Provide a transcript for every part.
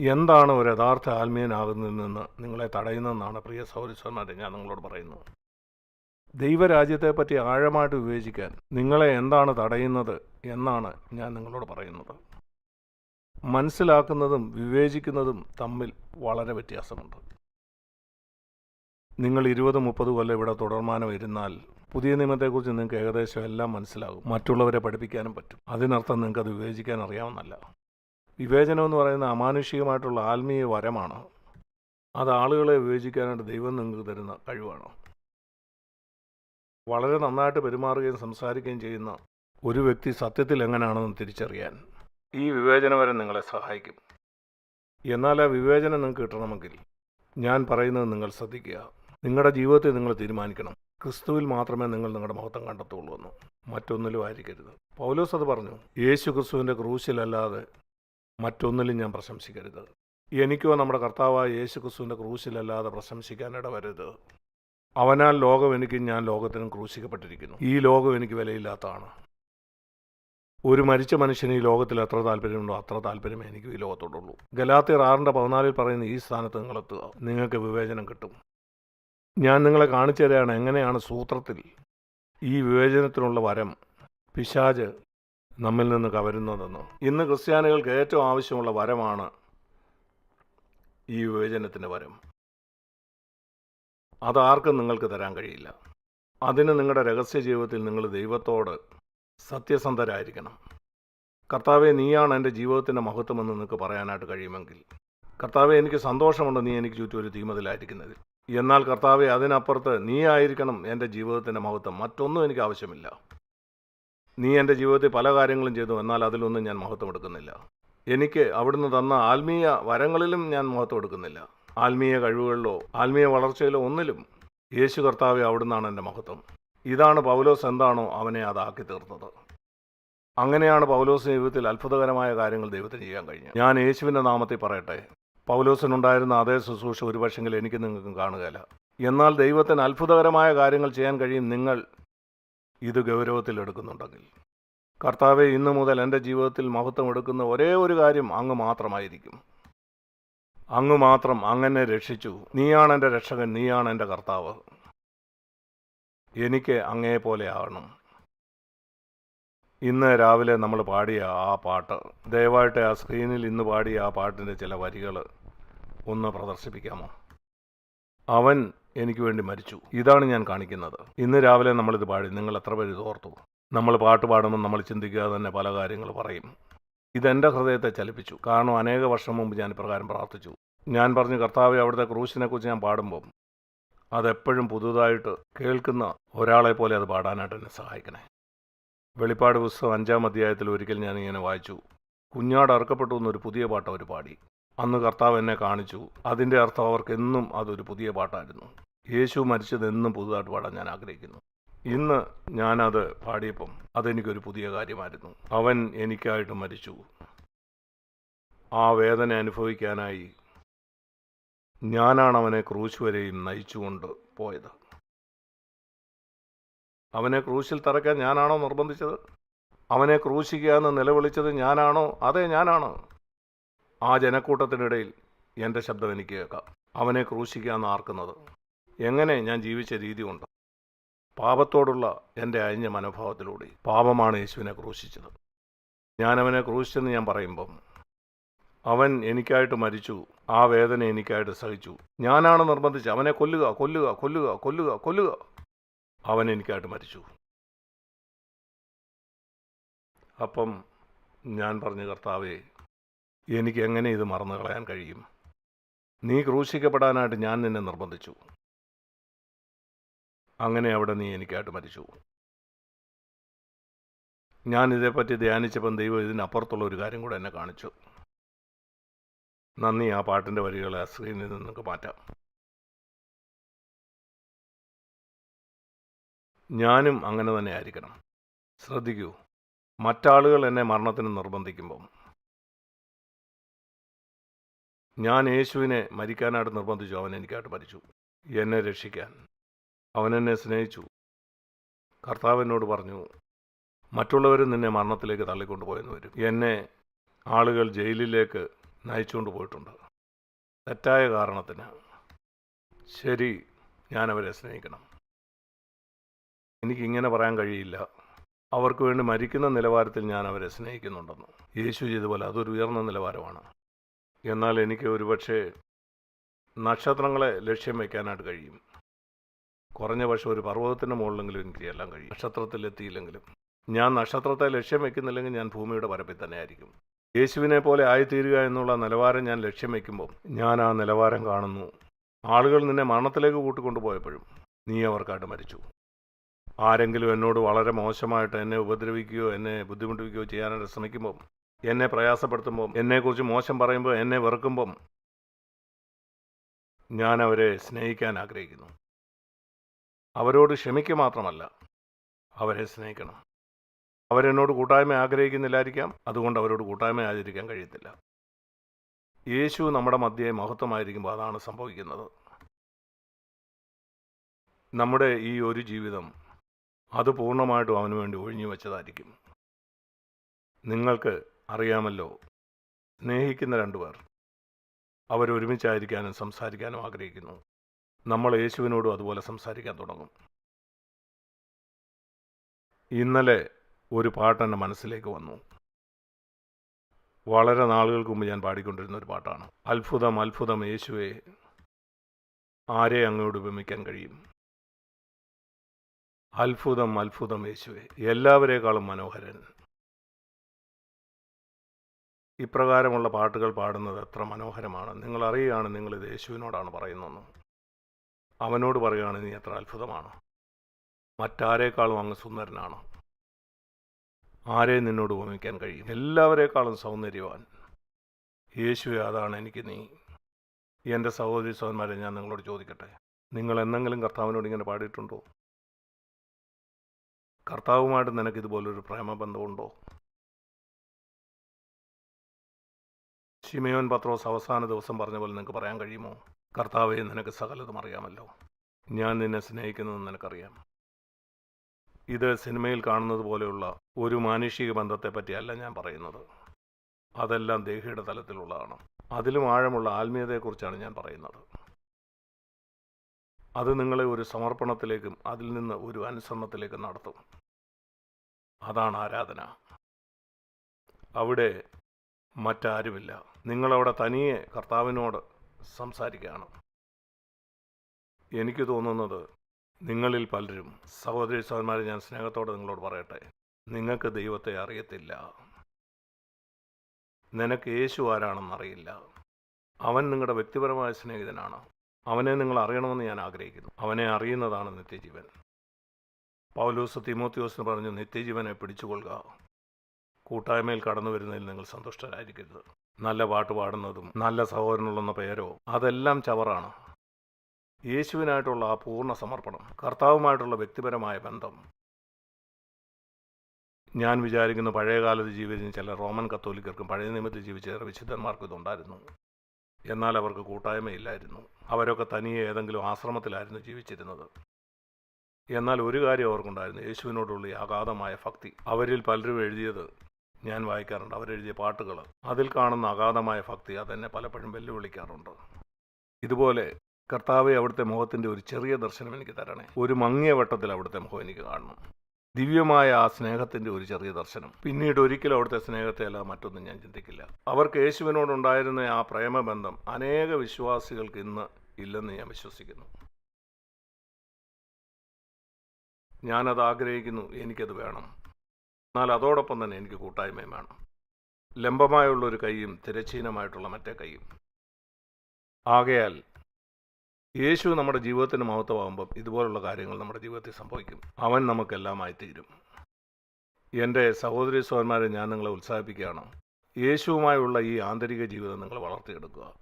എന്താണ് ഒരു യഥാർത്ഥ ആത്മീയനാകുന്നതിൽ നിന്ന് നിങ്ങളെ തടയുന്നതെന്നാണ് പ്രിയ സൗരസ്വന്മാരെ ഞാൻ നിങ്ങളോട് പറയുന്നത്. ദൈവരാജ്യത്തെപ്പറ്റി ആഴമായിട്ട് വിവേചിക്കാൻ നിങ്ങളെ എന്താണ് തടയുന്നത് എന്നാണ് ഞാൻ നിങ്ങളോട് പറയുന്നത്. മനസ്സിലാക്കുന്നതും വിവേചിക്കുന്നതും തമ്മിൽ വളരെ വ്യത്യാസമുണ്ട്. നിങ്ങൾ ഇരുപത് മുപ്പത് കൊല്ലം ഇവിടെ തുടർമാനം ഇരുന്നാൽ പുതിയ നിയമത്തെക്കുറിച്ച് നിങ്ങൾക്ക് ഏകദേശം എല്ലാം മനസ്സിലാകും. മറ്റുള്ളവരെ പഠിപ്പിക്കാനും പറ്റും. അതിനർത്ഥം നിങ്ങൾക്ക് അത് വിവേചിക്കാൻ അറിയാവുന്നല്ല വിവേചനം എന്ന് പറയുന്ന അമാനുഷികമായിട്ടുള്ള ആത്മീയ വരമാണ്. അത് ആളുകളെ വിവേചിക്കാനായിട്ട് ദൈവം നിങ്ങൾക്ക് തരുന്ന കഴിവാണ്. വളരെ നന്നായിട്ട് പെരുമാറുകയും സംസാരിക്കുകയും ചെയ്യുന്ന ഒരു വ്യക്തി സത്യത്തിൽ എങ്ങനെയാണെന്ന് തിരിച്ചറിയാൻ ഈ വിവേചനവരം നിങ്ങളെ സഹായിക്കും. എന്നാൽ ആ വിവേചനം നിങ്ങൾക്ക് കിട്ടണമെങ്കിൽ ഞാൻ പറയുന്നത് നിങ്ങൾ ശ്രദ്ധിക്കുക. നിങ്ങളുടെ ജീവിതത്തെ നിങ്ങൾ തീരുമാനിക്കണം. ക്രിസ്തുവിൽ മാത്രമേ നിങ്ങൾ നിങ്ങളുടെ മഹത്വം കണ്ടെത്തുള്ളൂ എന്ന്. മറ്റൊന്നിലും ആയിരിക്കരുത്. പൗലോസ് അത് പറഞ്ഞു. യേശു ക്രിസ്തുവിന്റെ ക്രൂശിലല്ലാതെ മറ്റൊന്നിലും ഞാൻ പ്രശംസിക്കരുത്. എനിക്കോ നമ്മുടെ കർത്താവായ യേശു ക്രിസ്തുവിന്റെ ക്രൂശിലല്ലാതെ പ്രശംസിക്കാനിട ഇടവരരുത്. അവനാൽ ലോകം എനിക്ക് ഞാൻ ലോകത്തിനും ക്രൂശിക്കപ്പെട്ടിരിക്കുന്നു. ഈ ലോകം എനിക്ക് വിലയില്ലാത്തതാണ്. ഒരു മരിച്ച മനുഷ്യന് ഈ ലോകത്തിൽ എത്ര താല്പര്യമുണ്ടോ അത്ര താല്പര്യം എനിക്ക് ഈ ലോകത്തോടുള്ളൂ. ഗലാത്തിയർ ആറിന്റെ പതിനാലിൽ പറയുന്ന ഈ സ്ഥാനത്ത് നിങ്ങളെത്തുക നിങ്ങൾക്ക് വിവേചനം കിട്ടും. ഞാൻ നിങ്ങളെ കാണിച്ചു തരികയാണ് എങ്ങനെയാണ് സൂത്രത്തിൽ ഈ വിവേചനത്തിനുള്ള വരം. പിശാജ് നമ്മിൽ നിന്ന് കവരുന്നതെന്നോ? ഇന്ന് ക്രിസ്ത്യാനികൾക്ക് ഏറ്റവും ആവശ്യമുള്ള വരമാണ് ഈ വിവേചനത്തിന്റെ വരം. അതാർക്കും നിങ്ങൾക്ക് തരാൻ കഴിയില്ല. അതിന് നിങ്ങളുടെ രഹസ്യ ജീവിതത്തിൽ നിങ്ങൾ ദൈവത്തോട് സത്യസന്ധരായിരിക്കണം. കർത്താവെ നീയാണ് എന്റെ ജീവിതത്തിന്റെ മഹത്വമെന്ന് നിങ്ങൾക്ക് പറയാനായിട്ട് കഴിയുമെങ്കിൽ. കർത്താവെ എനിക്ക് സന്തോഷമുണ്ട് നീ എനിക്ക് ചുറ്റും ഒരു തീമതിലായിരിക്കുന്നതിൽ എന്നാൽ കർത്താവെ അതിനപ്പുറത്ത് നീ ആയിരിക്കണം എന്റെ ജീവിതത്തിന്റെ മഹത്വം. മറ്റൊന്നും എനിക്ക് ആവശ്യമില്ല. നീ എന്റെ ജീവിതത്തിൽ പല കാര്യങ്ങളും ചെയ്തു. എന്നാൽ അതിലൊന്നും ഞാൻ മഹത്വം എടുക്കുന്നില്ല. എനിക്ക് അവിടുന്ന് തന്ന ആത്മീയ വരങ്ങളിലും ഞാൻ മഹത്വം എടുക്കുന്നില്ല. ആത്മീയ കഴിവുകളിലോ ആത്മീയ വളർച്ചയിലോ ഒന്നിലും യേശു കർത്താവെ അവിടുന്നാണ് എന്റെ മഹത്വം. ഇതാണ് പൗലോസ് എന്താണോ അവനെ അതാക്കി തീർത്തത്. അങ്ങനെയാണ് പൗലോസ് ജീവിതത്തിൽ അത്ഭുതകരമായ കാര്യങ്ങൾ ദൈവത്തിന് ചെയ്യാൻ കഴിഞ്ഞത്. ഞാൻ യേശുവിന്റെ നാമത്തിൽ പറയട്ടെ. പൗലോസിനുണ്ടായിരുന്ന അതേ ശുശ്രൂഷ ഒരുപക്ഷെങ്കിൽ എനിക്ക് നിങ്ങൾക്കും കാണുകയില്ല. എന്നാൽ ദൈവത്തിന് അത്ഭുതകരമായ കാര്യങ്ങൾ ചെയ്യാൻ കഴിയും നിങ്ങൾ ഇത് ഗൗരവത്തിൽ എടുക്കുന്നുണ്ടെങ്കിൽ. കർത്താവെ ഇന്നു മുതൽ എന്റെ ജീവിതത്തിൽ മഹത്വം എടുക്കുന്ന ഒരേ ഒരു കാര്യം അങ്ങ് മാത്രമായിരിക്കും. അങ്ങ് മാത്രം അങ്ങനെ രക്ഷിച്ചു. നീയാണ് എന്റെ രക്ഷകൻ നീയാണ് എന്റെ കർത്താവ്. എനിക്ക് അങ്ങേ പോലെ ആവണം. ഇന്ന് രാവിലെ നമ്മൾ പാടിയ ആ പാട്ട് ദയവായിട്ട് ആ സ്ക്രീനിൽ ഇന്ന് പാടിയ ആ പാട്ടിന്റെ ചില വരികൾ ഒന്ന് പ്രദർശിപ്പിക്കാമോ? അവൻ എനിക്ക് വേണ്ടി മരിച്ചു. ഇതാണ് ഞാൻ കാണിക്കുന്നത്. ഇന്ന് രാവിലെ നമ്മളിത് പാടി. നിങ്ങൾ എത്ര പേര് ഓർത്തു? നമ്മൾ പാട്ട് പാടുമ്പോൾ നമ്മൾ ചിന്തിക്കാതെ തന്നെ പല കാര്യങ്ങൾ പറയും. ഇതെന്റെ ഹൃദയത്തെ ചലിപ്പിച്ചു. കാരണം അനേക വർഷം മുമ്പ് ഞാൻ ഇപ്രകാരം പ്രാർത്ഥിച്ചു. ഞാൻ പറഞ്ഞു കർത്താവ് അവിടുത്തെ ക്രൂശിനെക്കുറിച്ച് ഞാൻ പാടുമ്പം അതെപ്പോഴും പുതുതായിട്ട് കേൾക്കുന്ന ഒരാളെ പോലെ അത് പാടാനായിട്ട് എന്നെ സഹായിക്കണേ. വെളിപ്പാട് പുസ്തകം അഞ്ചാം അധ്യായത്തിൽ ഒരിക്കൽ ഞാൻ ഇങ്ങനെ വായിച്ചു. കുഞ്ഞാട് അറുക്കപ്പെട്ടു എന്നൊരു പുതിയ പാട്ട് അവർ പാടി. അന്ന് കർത്താവ് എന്നെ കാണിച്ചു. അതിന്റെ അർത്ഥം അവർക്ക് എന്നും അതൊരു പുതിയ പാട്ടായിരുന്നു. യേശു മരിച്ചത് എന്നും പുതുതായിട്ട് പാടാൻ ഞാൻ ആഗ്രഹിക്കുന്നു. ഇന്ന് ഞാനത് പാടിയപ്പം അതെനിക്കൊരു പുതിയ കാര്യമായിരുന്നു. അവൻ എനിക്കായിട്ട് മരിച്ചു. ആ വേദന അനുഭവിക്കാനായി ഞാനാണ് അവനെ ക്രൂശ് വരെയും നയിച്ചുകൊണ്ട് പോയത്. അവനെ ക്രൂശിൽ തറയ്ക്കാൻ ഞാനാണോ നിർബന്ധിച്ചത്? അവനെ ക്രൂശിക്കുക എന്ന് നിലവിളിച്ചത് ഞാനാണോ? അതെ ഞാനാണ്. ആ ജനക്കൂട്ടത്തിനിടയിൽ എന്റെ ശബ്ദം എനിക്ക് കേൾക്കാം. അവനെ ക്രൂശിക്കാൻ ആർക്കുന്നത്? എങ്ങനെ ഞാൻ ജീവിച്ച രീതി കൊണ്ട്? പാപത്തോടുള്ള എന്റെ അഴിഞ്ഞ മനോഭാവത്തിലൂടെ പാപമാണ് യേശുവിനെ ക്രൂശിച്ചത്. ഞാൻ അവനെ ക്രൂശിച്ചെന്ന് ഞാൻ പറയുമ്പം അവൻ എനിക്കായിട്ട് മരിച്ചു ആ വേദന എനിക്കായിട്ട് സഹിച്ചു. ഞാനാണ് നിർബന്ധിച്ച് അവനെ കൊല്ലുക കൊല്ലുക കൊല്ലുക കൊല്ലുക കൊല്ലുക. അവൻ എനിക്കായിട്ട് മരിച്ചു. അപ്പം ഞാൻ പറഞ്ഞു കർത്താവേ എനിക്ക് എങ്ങനെ ഇത് മറന്നു കളയാൻ കഴിയും? നീ ക്രൂശിക്കപ്പെടാനായിട്ട് ഞാൻ നിന്നെ നിർബന്ധിച്ചു. അങ്ങനെ അവിടെ നീ എനിക്കായിട്ട് മരിച്ചു. ഞാൻ ഇതേപ്പറ്റി ധ്യാനിച്ചപ്പം ദൈവം ഇതിനപ്പുറത്തുള്ള ഒരു കാര്യം കൂടെ എന്നെ കാണിച്ചു. നന്ദി ആ പാട്ടിന്റെ വരികളെ ആ സ്ക്രീനിൽ നിന്നൊക്കെ മാറ്റാം. ഞാനും അങ്ങനെ തന്നെ ആയിരിക്കണം. ശ്രദ്ധിക്കൂ മറ്റാളുകൾ എന്നെ മരണത്തിന് നിർബന്ധിക്കുമ്പം ഞാൻ യേശുവിനെ മരിക്കാനായിട്ട് നിർബന്ധിച്ചു. അവൻ എനിക്കായിട്ട് മരിച്ചു. എന്നെ രക്ഷിക്കാൻ. അവൻ എന്നെ സ്നേഹിച്ചു. കർത്താവിനോട് പറഞ്ഞു മറ്റുള്ളവർ നിന്നെ മരണത്തിലേക്ക് തള്ളിക്കൊണ്ടുപോയെന്ന് വരും. എന്നെ ആളുകൾ ജയിലിലേക്ക് നയിച്ചുകൊണ്ട് പോയിട്ടുണ്ട്. തെറ്റായ കാരണത്തിന് ശരി ഞാൻ അവരെ സ്നേഹിക്കണം. എനിക്കിങ്ങനെ പറയാൻ കഴിയില്ല. അവർക്ക് വേണ്ടി മരിക്കുന്ന നിലവാരത്തിൽ ഞാൻ അവരെ സ്നേഹിക്കുന്നുണ്ടെന്ന്. യേശു ചെയ്തപോലെ അതൊരു ഉയർന്ന നിലവാരമാണ്. എന്നാൽ എനിക്ക് ഒരുപക്ഷെ നക്ഷത്രങ്ങളെ ലക്ഷ്യം വയ്ക്കാനായിട്ട് കഴിയും. കുറഞ്ഞ പക്ഷെ ഒരു പർവതത്തിന്റെ മുകളിലെങ്കിലും എനിക്ക് ചെല്ലാൻ കഴിയും. നക്ഷത്രത്തിലെത്തിയില്ലെങ്കിലും ഞാൻ നക്ഷത്രത്തെ ലക്ഷ്യം വയ്ക്കുന്നില്ലെങ്കിൽ ഞാൻ ഭൂമിയുടെ പരപ്പിൽ തന്നെ ആയിരിക്കും. യേശുവിനെ പോലെ ആയിത്തീരുക എന്നുള്ള നിലവാരം ഞാൻ ലക്ഷ്യം വയ്ക്കുമ്പോൾ ഞാൻ ആ നിലവാരം കാണുന്നു. ആളുകൾ നിന്നെ മരണത്തിലേക്ക് കൂട്ടിക്കൊണ്ടുപോയപ്പോഴും നീ അവർക്കായിട്ട് മരിച്ചു. ആരെങ്കിലും എന്നോട് വളരെ മോശമായിട്ട് എന്നെ ഉപദ്രവിക്കുകയോ എന്നെ ബുദ്ധിമുട്ടിക്കുകയോ ചെയ്യാനായിട്ട് ശ്രമിക്കുമ്പം എന്നെ പ്രയാസപ്പെടുത്തുമ്പം എന്നെക്കുറിച്ച് മോശം പറയുമ്പോൾ എന്നെ വെറുക്കുമ്പം ഞാൻ അവരെ സ്നേഹിക്കാൻ ആഗ്രഹിക്കുന്നു. അവരോട് ക്ഷമിക്കുക മാത്രമല്ല അവരെ സ്നേഹിക്കണം. അവരെന്നോട് കൂട്ടായ്മ ആഗ്രഹിക്കുന്നില്ലായിരിക്കാം അതുകൊണ്ട് അവരോട് കൂട്ടായ്മ ആചരിക്കാൻ കഴിയത്തില്ല. യേശു നമ്മുടെ മധ്യേ മഹത്വമായിരിക്കുമ്പോൾ അതാണ് സംഭവിക്കുന്നത്. നമ്മുടെ ഈ ഒരു ജീവിതം അത് പൂർണമായിട്ടും അവന് വേണ്ടി ഒഴിഞ്ഞു വെച്ചതായിരിക്കും നിങ്ങൾക്ക് അറിയാമല്ലോ. സ്നേഹിക്കുന്ന രണ്ടുപേർ. അവരൊരുമിച്ചായിരിക്കാനും സംസാരിക്കാനും ആഗ്രഹിക്കുന്നു. നമ്മൾ യേശുവിനോടും അതുപോലെ സംസാരിക്കാൻ തുടങ്ങും. ഇന്നലെ ഒരു പാട്ട് എന്റെ മനസ്സിലേക്ക് വന്നു. വളരെ നാളുകൾക്ക് മുമ്പ് ഞാൻ പാടിക്കൊണ്ടിരുന്ന ഒരു പാട്ടാണ്. അത്ഭുതം അത്ഭുതം യേശുവെ ആരെ അങ്ങോട്ട് ഉപമിക്കാൻ കഴിയും? അത്ഭുതം അത്ഭുതം യേശുവെ എല്ലാവരേക്കാളും മനോഹരൻ. ഇപ്രകാരമുള്ള പാട്ടുകൾ പാടുന്നത് എത്ര മനോഹരമാണ്. നിങ്ങൾ അറിയുകയാണ് നിങ്ങളിത് യേശുവിനോടാണ് പറയുന്നതെന്ന്. അവനോട് പറയുകയാണ് നീ എത്ര അത്ഭുതമാണ്. മറ്റാരേക്കാളും അങ്ങ് സുന്ദരനാണ്. ആരെ നിന്നോട് ഉപമിക്കാൻ കഴിയും? എല്ലാവരേക്കാളും സൗന്ദര്യവാൻ. യേശുവെ അതാണ് എനിക്ക് നീ. എന്റെ സഹോദരി സഹോദരന്മാരെ ഞാൻ നിങ്ങളോട് ചോദിക്കട്ടെ. നിങ്ങൾ എന്തെങ്കിലും കർത്താവിനോട് ഇങ്ങനെ പാടിയിട്ടുണ്ടോ? കർത്താവുമായിട്ട് നിനക്ക് ഇതുപോലൊരു പ്രേമബന്ധമുണ്ടോ? ഷിമയോൻ പത്രോസ് അവസാന ദിവസം പറഞ്ഞ പോലെ നിങ്ങൾക്ക് പറയാൻ കഴിയുമോ? കർത്താവെ നിനക്ക് സകലതും അറിയാമല്ലോ. ഞാൻ നിന്നെ സ്നേഹിക്കുന്നതെന്ന് നിനക്കറിയാം. ഇത് സിനിമയിൽ കാണുന്നത് പോലെയുള്ള ഒരു മാനുഷിക ബന്ധത്തെ പറ്റിയല്ല ഞാൻ പറയുന്നത്. അതെല്ലാം ദേഹിയുടെ തലത്തിലുള്ളതാണ്. അതിലും ആഴമുള്ള ആത്മീയതയെക്കുറിച്ചാണ് ഞാൻ പറയുന്നത്. അത് നിങ്ങളെ ഒരു സമർപ്പണത്തിലേക്കും അതിൽ നിന്ന് ഒരു അനുസരണത്തിലേക്കും നടത്തും. അതാണ് ആരാധന. അവിടെ മറ്റാരുമില്ല. നിങ്ങളവിടെ തനിയെ കർത്താവിനോട് സംസാരിക്കുകയാണ്. എനിക്ക് തോന്നുന്നത് നിങ്ങളിൽ പലരും സഹോദരി സഹോദരന്മാരെ ഞാൻ സ്നേഹത്തോടെ നിങ്ങളോട് പറയട്ടെ. നിങ്ങൾക്ക് ദൈവത്തെ അറിയത്തില്ല. നിനക്ക് യേശു ആരാണെന്ന് അറിയില്ല. അവൻ നിങ്ങളുടെ വ്യക്തിപരമായ സ്നേഹിതനാണ്. അവനെ നിങ്ങൾ അറിയണമെന്ന് ഞാൻ ആഗ്രഹിക്കുന്നു. അവനെ അറിയുന്നതാണ് നിത്യജീവൻ. പൗലൂസ് തിമോത്യോസിന് പറഞ്ഞു നിത്യജീവനെ പിടിച്ചുകൊള്ളുക. കൂട്ടായ്മയിൽ കടന്നു വരുന്നതിൽ നിങ്ങൾ സന്തുഷ്ടരായിരിക്കരുത്. നല്ല പാട്ട് പാടുന്നതും നല്ല സഹോദരനുള്ളെന്ന പേരോ അതെല്ലാം ചവറാണ്. യേശുവിനായിട്ടുള്ള ആ പൂർണ സമർപ്പണം കർത്താവുമായിട്ടുള്ള വ്യക്തിപരമായ ബന്ധം. ഞാൻ വിചാരിക്കുന്നു പഴയകാലത്ത് ജീവിച്ച ചില റോമൻ കത്തോലിക്കർക്കും പഴയ നിയമത്തിൽ ജീവിച്ച ചില വിശുദ്ധന്മാർക്കും ഇതുണ്ടായിരുന്നു. എന്നാൽ അവർക്ക് കൂട്ടായ്മയില്ലായിരുന്നു. അവരൊക്കെ തനിയെ ഏതെങ്കിലും ആശ്രമത്തിലായിരുന്നു ജീവിച്ചിരുന്നത്. എന്നാൽ ഒരു കാര്യം അവർക്കുണ്ടായിരുന്നു യേശുവിനോടുള്ള അഗാധമായ ഭക്തി. അവരിൽ പലരും എഴുതിയത് ഞാൻ വായിക്കാറുണ്ട്. അവരെഴുതിയ പാട്ടുകൾ അതിൽ കാണുന്ന അഗാധമായ ഭക്തി അതെന്നെ പലപ്പോഴും വെല്ലുവിളിക്കാറുണ്ട്. ഇതുപോലെ കർത്താവെ അവിടുത്തെ മുഖത്തിന്റെ ഒരു ചെറിയ ദർശനം എനിക്ക് തരണേ. ഒരു മങ്ങിയ വട്ടത്തിൽ അവിടുത്തെ മുഖം എനിക്ക് കാണണം. ദിവ്യമായ ആ സ്നേഹത്തിന്റെ ഒരു ചെറിയ ദർശനം. പിന്നീട് ഒരിക്കലും അവിടുത്തെ സ്നേഹത്തെ അല്ല മറ്റൊന്നും ഞാൻ ചിന്തിക്കില്ല. അവർക്ക് യേശുവിനോടുണ്ടായിരുന്ന ആ പ്രേമബന്ധം അനേക വിശ്വാസികൾക്ക് ഇന്ന് ഇല്ലെന്ന് ഞാൻ വിശ്വസിക്കുന്നു. ഞാനത് ആഗ്രഹിക്കുന്നു എനിക്കത് വേണം. എന്നാൽ അതോടൊപ്പം തന്നെ എനിക്ക് കൂട്ടായ്മയും വേണം. ലംബമായുള്ളൊരു കൈയും തിരച്ചീനമായിട്ടുള്ള മറ്റേ കൈയും. ആകയാൽ യേശു നമ്മുടെ ജീവിതത്തിന് മഹത്വമാകുമ്പം ഇതുപോലുള്ള കാര്യങ്ങൾ നമ്മുടെ ജീവിതത്തിൽ സംഭവിക്കും. അവൻ നമുക്കെല്ലാമായി തീരും. എന്റെ സഹോദരി സഹോദരന്മാരെ ഞാൻ നിങ്ങളെ ഉത്സാഹിപ്പിക്കുകയാണ്. യേശുവുമായുള്ള ഈ ആന്തരിക ജീവിതം നിങ്ങൾ വളർത്തിയെടുക്കുക.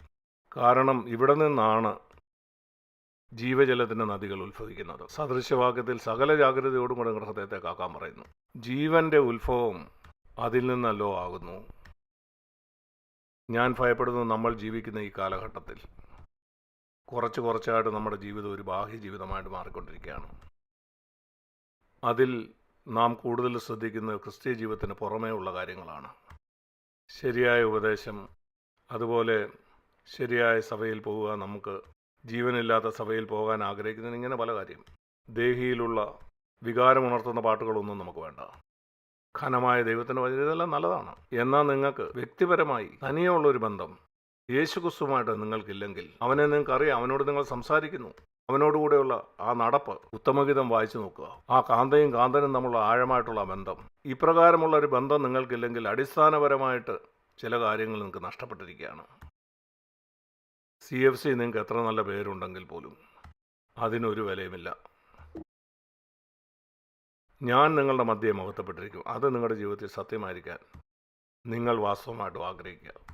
കാരണം ഇവിടെ നിന്നാണ് ജീവജലത്തിന്റെ നദികൾ ഉത്ഭവിക്കുന്നത്. സദൃശവാക്യത്തിൽ സകല ജാഗ്രതയോടും കൂടെ നിങ്ങളുടെ ഹൃദയത്തെ കാക്കാൻ പറയുന്നു. ജീവന്റെ ഉത്ഭവം അതിൽ നിന്നല്ലോ ആകുന്നു. ഞാൻ ഭയപ്പെടുന്നു നമ്മൾ ജീവിക്കുന്ന ഈ കാലഘട്ടത്തിൽ. കുറച്ച് കുറച്ചായിട്ട് നമ്മുടെ ജീവിതം ഒരു ബാഹ്യ ജീവിതമായിട്ട് മാറിക്കൊണ്ടിരിക്കുകയാണ്. അതിൽ നാം കൂടുതൽ ശ്രദ്ധിക്കുന്നത് ക്രിസ്തീയ ജീവിതത്തിന് പുറമേ ഉള്ള കാര്യങ്ങളാണ്. ശരിയായ ഉപദേശം അതുപോലെ ശരിയായ സഭയിൽ പോവുക നമുക്ക് ജീവനില്ലാത്ത സഭയിൽ പോകാൻ ആഗ്രഹിക്കുന്ന ഇങ്ങനെ പല കാര്യം. ദേഹിയിലുള്ള വികാരമുണർത്തുന്ന പാട്ടുകളൊന്നും നമുക്ക് വേണ്ട. ഘനമായ ദൈവത്തിന്റെ വചനം ഇതെല്ലാം നല്ലതാണ്. എന്നാൽ നിങ്ങൾക്ക് വ്യക്തിപരമായി തനിയുള്ള ഒരു ബന്ധം യേശുക്രിസ്തുമായിട്ട് നിങ്ങൾക്കില്ലെങ്കിൽ അവനെ നിങ്ങൾക്ക് അറിയാം അവനോട് നിങ്ങൾ സംസാരിക്കുന്നു. അവനോടുകൂടെയുള്ള ആ നടപ്പ് ഉത്തമഗീതം വായിച്ചു നോക്കുക. ആ കാന്തയും കാന്തനും തമ്മിലുള്ള ആഴമായിട്ടുള്ള ബന്ധം. ഇപ്രകാരമുള്ള ഒരു ബന്ധം നിങ്ങൾക്കില്ലെങ്കിൽ അടിസ്ഥാനപരമായിട്ട് ചില കാര്യങ്ങൾ നിങ്ങൾക്ക് നഷ്ടപ്പെട്ടിരിക്കുകയാണ്. സി എഫ് സി നിങ്ങൾക്ക് എത്ര നല്ല പേരുണ്ടെങ്കിൽ പോലും അതിനൊരു വിലയുമില്ല. ഞാൻ നിങ്ങളുടെ മധ്യയെ മഹത്വപ്പെട്ടിരിക്കും അത് നിങ്ങളുടെ ജീവിതത്തിൽ സത്യമായിരിക്കാൻ നിങ്ങൾ വാസ്തവമായിട്ടും ആഗ്രഹിക്കുക.